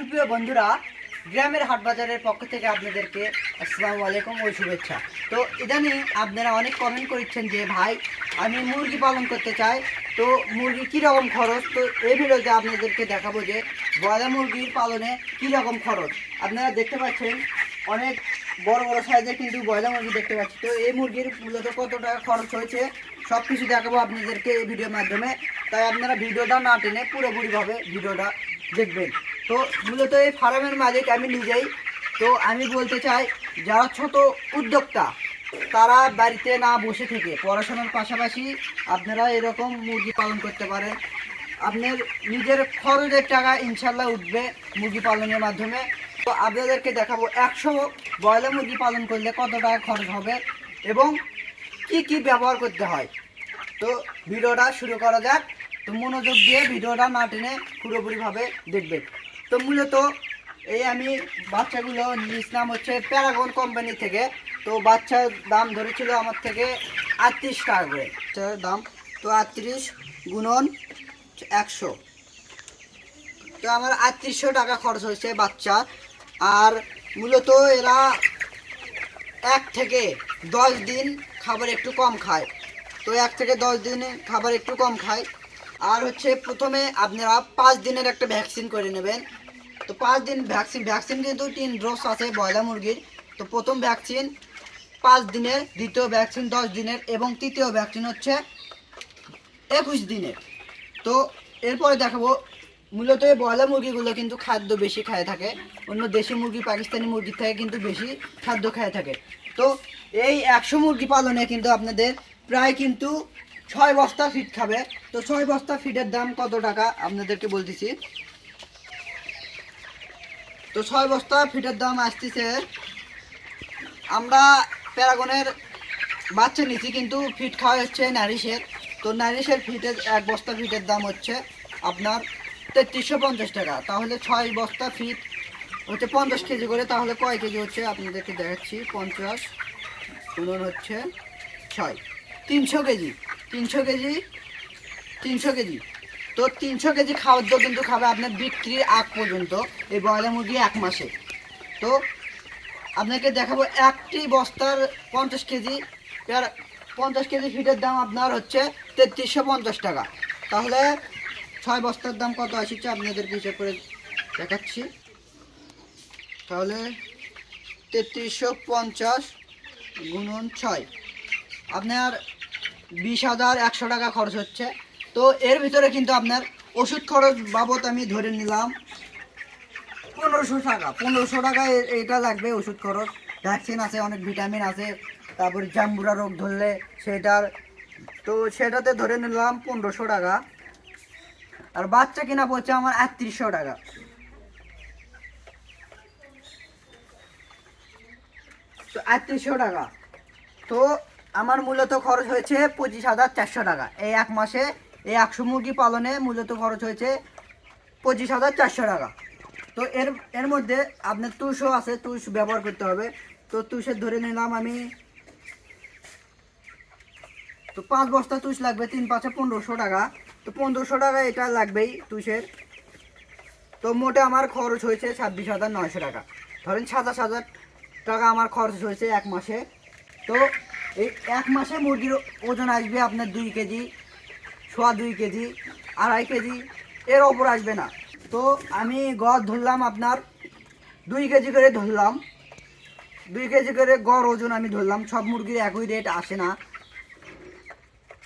সুপ্রিয় বন্ধুরা, গ্রামের হাট বাজারের পক্ষ থেকে আপনাদেরকে আসসালামু আলাইকুম ও শুভেচ্ছা। তো ইদানিং আপনারা অনেক কমেন্ট করছেন যে, ভাই, আমি মুরগি পালন করতে চাই, তো মুরগি কীরকম খরচ? তো এই ভিডিওতে আপনাদেরকে দেখাবো যে, ব্রয়লার মুরগির পালনে কীরকম খরচ। আপনারা দেখতে পাচ্ছেন, অনেক বড় বড় সাইজের কিন্তু ব্রয়লার মুরগি দেখতে পাচ্ছি। তো এই মুরগির মূলত কত টাকা খরচ হয়েছে সব কিছু দেখাবো আপনাদেরকে এই ভিডিওর মাধ্যমে। তাই আপনারা ভিডিওটা না টেনে পুরোপুরিভাবে ভিডিওটা দেখবেন। তো মূলত এই ফার্মের মালিক আমি নিজেই। তো আমি বলতে চাই, যারা ছোট উদ্যোক্তা, তারা বাড়িতে না বসে থেকে পড়াশোনার পাশাপাশি আপনারা এরকম মুরগি পালন করতে পারেন। আপনার নিজের খরচের টাকা ইনশাল্লাহ উঠবে মুরগি পালনের মাধ্যমে। তো আপনাদেরকে দেখাবো, একশো ব্রয়লার মুরগি পালন করলে কত টাকা খরচ হবে এবং কি কি ব্যবহার করতে হয়। তো ভিডিওটা শুরু করা যাক। তো মনোযোগ দিয়ে ভিডিওটা না টেনে পুরোপুরিভাবে দেখবেন। তো মূলত এই আমি বাচ্চাগুলো নিয়েছিলাম হচ্ছে প্যারাগন কোম্পানি থেকে। তো বাচ্চার দাম ধরেছিল আমার থেকে আটত্রিশ টাকা করে। দাম তো আটত্রিশ গুণন একশো। তো আমার আটত্রিশশো টাকা খরচ হয়েছে বাচ্চা। আর মূলত এরা এক থেকে দশ দিন খাবার একটু কম খায়। তো এক থেকে দশ দিনে খাবার একটু কম খায়। আর হচ্ছে প্রথমে আপনারা পাঁচ দিনের একটা ভ্যাকসিন করে নেবেন। তো পাঁচ দিন ভ্যাকসিন ভ্যাকসিন কিন্তু তিন ডোজ আছে ব্রয়লার মুরগির, তো প্রথম ভ্যাকসিন পাঁচ দিনের, দ্বিতীয় ভ্যাকসিন দশ দিনের এবং তৃতীয় ভ্যাকসিন হচ্ছে একুশ দিনের। তো এরপরে দেখাবো, মূলত এই ব্রয়লার মুরগিগুলো কিন্তু খাদ্য বেশি খায় থাকে। অন্য দেশি মুরগি, পাকিস্তানি মুরগির থেকে কিন্তু বেশি খাদ্য খায় থাকে। তো এই একশো মুরগি পালনে কিন্তু আপনাদের প্রায় কিন্তু ছয় বস্তা ফিট খাবে। তো ছয় বস্তা ফিটের দাম কত টাকা? আপনাদেরকে বলতেছি। তো ছয় বস্তা ফিটের দাম আসতেছে, আমরা প্যারাগনের বাচ্চা নিচ্ছি কিন্তু ফিট খাওয়া হচ্ছে নারিশের। তো নারিশের ফিটের এক বস্তা ফিটের দাম হচ্ছে আপনার তেত্রিশশো পঞ্চাশ টাকা। তাহলে ছয় বস্তা ফিট হচ্ছে পঞ্চাশ কেজি করে, তাহলে কয় কেজি হচ্ছে? আপনাদেরকে দেখাচ্ছি, পঞ্চাশ গুণন হচ্ছে ছয়। তিনশো কেজি। তিনশো কেজি? তিনশো কেজি। তো তিনশো কেজি খাদ্য কিন্তু খাবে আপনার বিক্রির আগ পর্যন্ত এই ব্রয়লার মুরগি এক মাসে। তো আপনাকে দেখাবো একটি বস্তার পঞ্চাশ কেজি। পেয়ারা- পঞ্চাশ কেজি ফিটের দাম আপনার হচ্ছে তেত্রিশশো পঞ্চাশ টাকা। তাহলে ছয় বস্তার দাম কত আসছে আপনাদেরকে হিসাব করে দেখাচ্ছি। তাহলে তেত্রিশশো পঞ্চাশ গুণন ছয়। আপনার বিশ হাজার একশো টাকা খরচ হচ্ছে। তো এর ভিতরে কিন্তু আপনার ওষুধ খরচ বাবদ আমি ধরে নিলাম পনেরোশো টাকা। পনেরোশো টাকা এটা লাগবে ওষুধ খরচ। ভ্যাকসিন আছে, অনেক ভিটামিন আছে, তারপর জাম্বুরা রোগ ধরলে সেটার, তো সেটাতে ধরে নিলাম পনেরোশো টাকা। আর বাচ্চা কিনা পড়ছে আমার আটত্রিশশো টাকা। তো আটত্রিশশো টাকা। তো আমার মূলত খরচ হয়েছে পঁচিশ হাজার চারশো টাকা। এই এক মাসে এই একশো মুরগি পালনে মূলত খরচ হয়েছে পঁচিশ হাজার চারশো টাকা। তো এর এর মধ্যে আপনার তুষও আছে, তুষ ব্যবহার করতে হবে। তো তুষের ধরে নিলাম আমি, তো পাঁচ বস্তা তুষ লাগবে, তিন পাঁচে পনেরোশো টাকা। তো পনেরোশো টাকা এটা লাগবেই তুষের। তো মোটে আমার খরচ হয়েছে ছাব্বিশ হাজার নয়শো টাকা। ধরেন সাতাশ হাজার টাকা আমার খরচ হয়েছে এক মাসে। তো এই এক মাসে মুরগির ওজন আসবে আপনার দুই কেজি, সোয়া দুই কেজি, আড়াই কেজি, এর ওপর আসবে না। তো আমি গড় ধরলাম আপনার দুই কেজি করে ধরলাম। দুই কেজি করে গড় ওজন আমি ধরলাম, সব মুরগির একই রেট আসে না।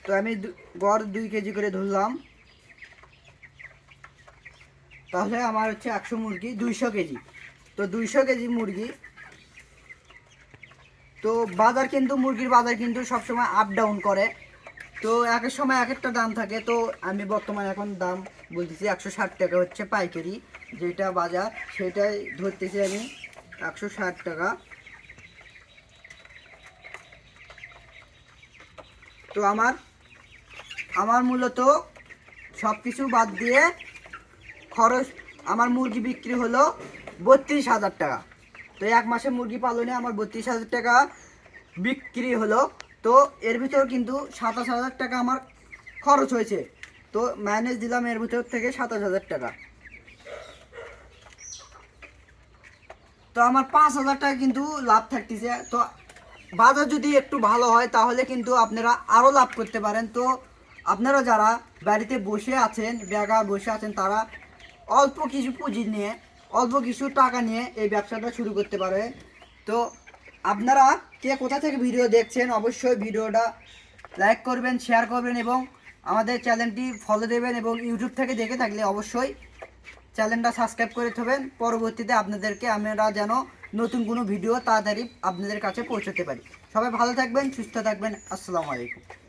তো আমি গড় দুই কেজি করে ধরলাম। তাহলে আমার হচ্ছে একশো মুরগি, দুইশো কেজি। তো দুইশো কেজি মুরগি তো বাজার কিন্তু, মুরগির বাজার কিন্তু সবসময় আপ ডাউন করে। তো এক এক সময় এক একটা দাম থাকে। তো আমি বর্তমানে এখন দাম বলতেছি একশো ষাট টাকা হচ্ছে পাইকারি, যেটা বাজার, সেটাই ধরতেছি আমি একশো ষাট টাকা। তো আমার আমার মূলত সব কিছু বাদ দিয়ে খরচ, আমার মুরগি বিক্রি হলো বত্রিশ হাজার টাকা। তো এক মাসে মুরগি পালনে আমার বত্রিশ হাজার টাকা বিক্রি হলো। তো এর ভিতর কিন্তু সাতাশ হাজার টাকা আমার খরচ হয়েছে। তো ম্যানেজ দিলাম এর ভিতর থেকে সাতাশ হাজার টাকা। তো আমার পাঁচ হাজার টাকা কিন্তু লাভ থাকতেছে। তো বাজার যদি একটু ভালো হয়, তাহলে কিন্তু আপনারা আরও লাভ করতে পারেন। তো আপনারা যারা বাড়িতে বসে আছেন, বেগা বসে আছেন, তারা অল্প কিছু পুঁজি নিয়ে অল্প কিছু টাকা নিয়ে এই ব্যবসাটা শুরু করতে পারে। তো আপনারা কে কোথা থেকে ভিডিও দেখছেন, অবশ্যই ভিডিওটা লাইক করবেন শেয়ার করবেন এবং আমাদের চ্যানেলটি ফলো দেবেন এবং ইউটিউব থেকে দেখে থাকলে অবশ্যই চ্যানেলটা সাবস্ক্রাইব করে থাকবেন পরবর্তীতে আপনাদেরকে আমরা যেন নতুন কোনো ভিডিও তাড়াতাড়ি আপনাদের কাছে পৌঁছতে পারি। সবাই ভালো থাকবেন, সুস্থ থাকবেন, আসসালামু আলাইকুম।